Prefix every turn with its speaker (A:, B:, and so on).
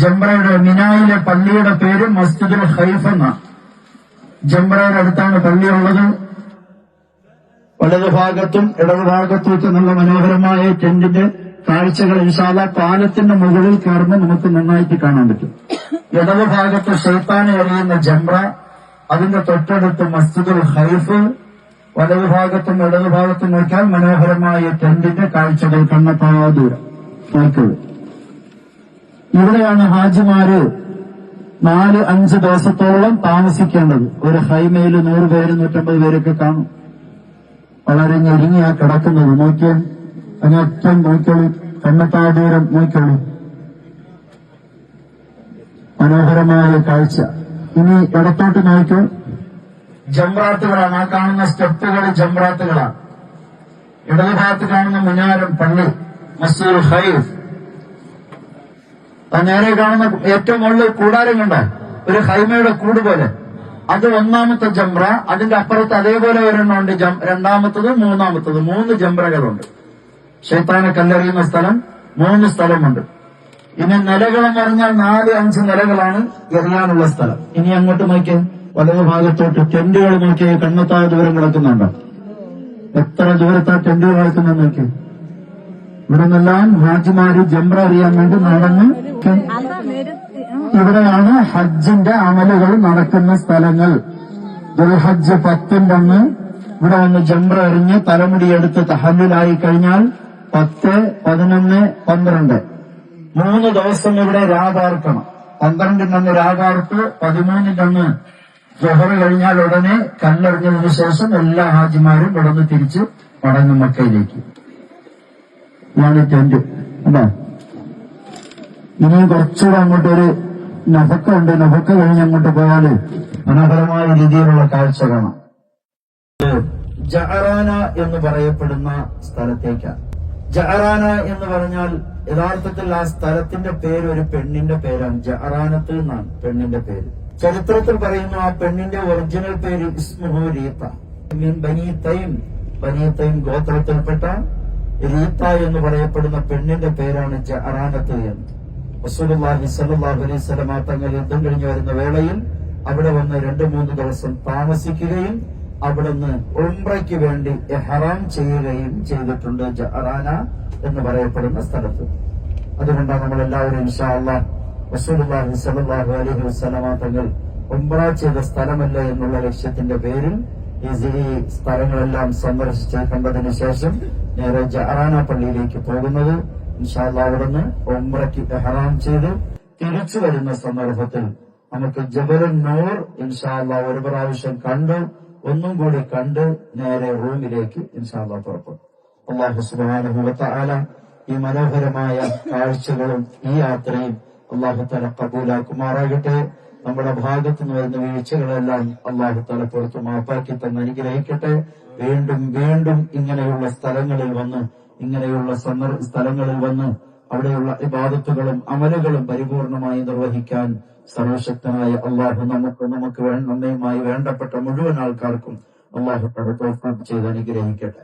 A: ജംറയുടെ മിനായിലെ പള്ളിയുടെ പേര് മസ്ജിദുൽ ഹൈഫ് എന്നാണ് ജംബ്രയുടെ അടുത്താണ് പള്ളിയുള്ളത്. വലതുഭാഗത്തും ഇടതുഭാഗത്തുമൊക്കെ നല്ല മനോഹരമായ ടെന്റിന്റെ കാഴ്ചകൾ ഇൻഷാല പാലത്തിന്റെ മുകളിൽ കയറുമ്പോൾ നമുക്ക് നന്നായിട്ട് കാണാൻ പറ്റും. ഇടതുഭാഗത്ത് ഷെയ്ത്താനെ എറിയുന്ന ജംബ്ര അതിന്റെ തൊട്ടടുത്ത് മസ്ജിദുൽ ഹൈഫ് വലതുഭാഗത്തും ഇടതുഭാഗത്തും നോക്കിയാൽ മനോഹരമായ ടെന്റിന്റെ കാഴ്ചകൾ കണ്ണപ്പാ ദൂരം. നോക്കുള്ളൂ ഇവിടെയാണ് ഹാജിമാര് നാല് അഞ്ച് ദിവസത്തോളം താമസിക്കേണ്ടത്. ഒരു ഹൈമയിൽ നൂറ് പേര് നൂറ്റമ്പത് പേരൊക്കെ കാണും. വളരെ ഞെരുങ്ങിയാ കിടക്കുന്നത്. നോക്കിയേ അങ്ങറ്റം നോക്കിയോളൂ. കണ്ണത്താ ദൂരം നോക്കിയോളൂ. മനോഹരമായ കാഴ്ച. ഇനി ഇടത്തോട്ട് നോക്കൂ. ജംറാത്തുകളാണ്. ആ കാണുന്ന സ്റ്റെപ്പുകൾ ജംറാത്തുകളാണ്. ഇടതുഭാഗത്ത് കാണുന്ന മിനാരം പള്ളി മസൂർ ഹൈഫ് ആ നേരെ കാണുന്ന ഏറ്റവും മുകളിൽ കൂടാരം കണ്ട ഒരു ഹൈമയുടെ കൂട് പോലെ. അത് ഒന്നാമത്തെ ജംറ അതിന്റെ അപ്പുറത്ത് അതേപോലെ ഒരെണ്ണം ഉണ്ട് രണ്ടാമത്തത് മൂന്നാമത്തത്. മൂന്ന് ജംറകളുണ്ട്. ഷെയ്ത്താനെ കല്ലെറിയുന്ന സ്ഥലം മൂന്ന് സ്ഥലമുണ്ട്. ഇനി നിലകളെന്ന് പറഞ്ഞാൽ നാല് അഞ്ച് നിലകളാണ് എറിയാനുള്ള സ്ഥലം. ഇനി അങ്ങോട്ട് നോക്കിയേ. വലതു ഭാഗത്തോട്ട് ടെന്റുകൾ നോക്കിയേ. കണ്ണത്തായ ദൂരം കിടക്കുന്നുണ്ടോ? എത്ര ദൂരത്താ ടെന്റുകൾ കിടക്കുന്ന നോക്കിയേ. ഇവിടെ നിന്നെല്ലാം ഹാജിമാര് ജംറ അറിയാൻ വേണ്ടി നടന്ന്. ഇവിടെയാണ് ഹജ്ജിന്റെ അമലുകൾ നടക്കുന്ന സ്ഥലങ്ങൾ. ദുൽഹജ്ജ് പത്തിന്റെ അന്ന് ഇവിടെ വന്ന് ജംറ എറിഞ്ഞ് തലമുടി എടുത്ത് തഹല്ലിലായി കഴിഞ്ഞാൽ പത്ത് പതിനൊന്ന് പന്ത്രണ്ട്. മൂന്ന് ദിവസം ഇവിടെ രാഗാർക്കണം പന്ത്രണ്ടിന്റെ അന്ന് രാപാർത്ത് പതിമൂന്നിന്റെ അന്ന് കഴിഞ്ഞാൽ ഉടനെ കല്ലെറിഞ്ഞതിനു ശേഷം എല്ലാ ഹാജിമാരും ഇവിടെ തിരിച്ച് മടങ്ങും മക്കയിലേക്ക്. ടെന്റ് അല്ലേ ഇനി കുറച്ചുകൂടെ അങ്ങോട്ടൊരു നഫക്ക ഉണ്ട് നഫക്ക കഴിഞ്ഞ് അങ്ങോട്ട് പോയാൽ മനോഹരമായ രീതിയിലുള്ള കാഴ്ച കാണാം. ജഹറാന എന്ന് പറയപ്പെടുന്ന സ്ഥലത്തേക്കാണ്. ജഹറാന എന്ന് പറഞ്ഞാൽ യഥാർത്ഥത്തിൽ ആ സ്ഥലത്തിന്റെ പേര് ഒരു പെണ്ണിന്റെ പേരാണ്. ജഹറാനത്ത് എന്നാണ് പെണ്ണിന്റെ പേര്. ചരിത്രത്തിൽ പറയുന്നു ആ പെണ്ണിന്റെ ഒറിജിനൽ പേര് ഇസ്മുഹു റീത്ത മീൻ ബനീത്തയും ബനീത്തയും ഗോത്രത്തിൽപ്പെട്ട റീത്ത എന്ന് പറയപ്പെടുന്ന പെണ്ണിന്റെ പേരാണ് ജഹറാനത്ത് എന്ന്. റസൂലുള്ളാഹി സ്വല്ലല്ലാഹു അലൈഹി വസല്ലമ തങ്ങൾ യുദ്ധം കഴിഞ്ഞു വരുന്ന വേളയിൽ അവിടെ വന്ന് രണ്ടു മൂന്ന് ദിവസം താമസിക്കുകയും അവിടുന്ന് ഉംറയ്ക്ക് വേണ്ടി എഹറാം ചെയ്യുകയും ചെയ്തിട്ടുണ്ട് ജഹറാന എന്ന് പറയപ്പെടുന്ന സ്ഥലത്ത്. അതുകൊണ്ടാണ് നമ്മൾ എല്ലാവരും ഇൻഷാ അല്ലാഹ് റസൂലുള്ളാഹി സ്വല്ലല്ലാഹു അലൈഹി വസല്ലമ തങ്ങൾ ഉംറ ചെയ്ത സ്ഥലമല്ല എന്നുള്ള ലക്ഷ്യത്തിന്റെ പേരിൽ ഈ സ്ഥലങ്ങളെല്ലാം സന്ദർശിച്ച് കണ്ടതിന് ശേഷം നേരെ ജഹറാന പള്ളിയിലേക്ക് പോകുന്നത് ഇൻഷാല്ല അവിടുന്ന് ഒമ്രയ്ക്ക് എഹറാം ചെയ്ത് തിരിച്ചു വരുന്ന സന്ദർഭത്തിൽ നമുക്ക് ജബലുൻ നൂർ ഇൻഷാല്ല ഒരു പ്രാവശ്യം കണ്ട് ഒന്നും കൂടി കണ്ട് നേരെ റൂമിലേക്ക് ഇൻഷാല്ല പുറപ്പെടും അള്ളാഹു സുബാനുഭവത്താല ഈ മനോഹരമായ കാഴ്ചകളും ഈ യാത്രയും അള്ളാഹു തല കബൂലാക്കുമാറാകട്ടെ. നമ്മുടെ ഭാഗത്ത് നിന്ന് വരുന്ന വീഴ്ചകളെല്ലാം അള്ളാഹു തല പുറത്ത് മാപ്പാക്കി തന്നെ അനുഗ്രഹിക്കട്ടെ. വീണ്ടും വീണ്ടും ഇങ്ങനെയുള്ള സ്ഥലങ്ങളിൽ വന്ന് ഇങ്ങനെയുള്ള സ്ഥലങ്ങളിൽ വന്ന് അവിടെയുള്ള ഇബാദത്തുകളും അമലുകളും പരിപൂർണമായി നിർവഹിക്കാൻ സർവശക്തനായ അള്ളാഹു നമുക്ക് നമുക്ക് നന്നയുമായി വേണ്ടപ്പെട്ട മുഴുവൻ ആൾക്കാർക്കും അള്ളാഹു ചെയ്ത് അനുഗ്രഹിക്കട്ടെ.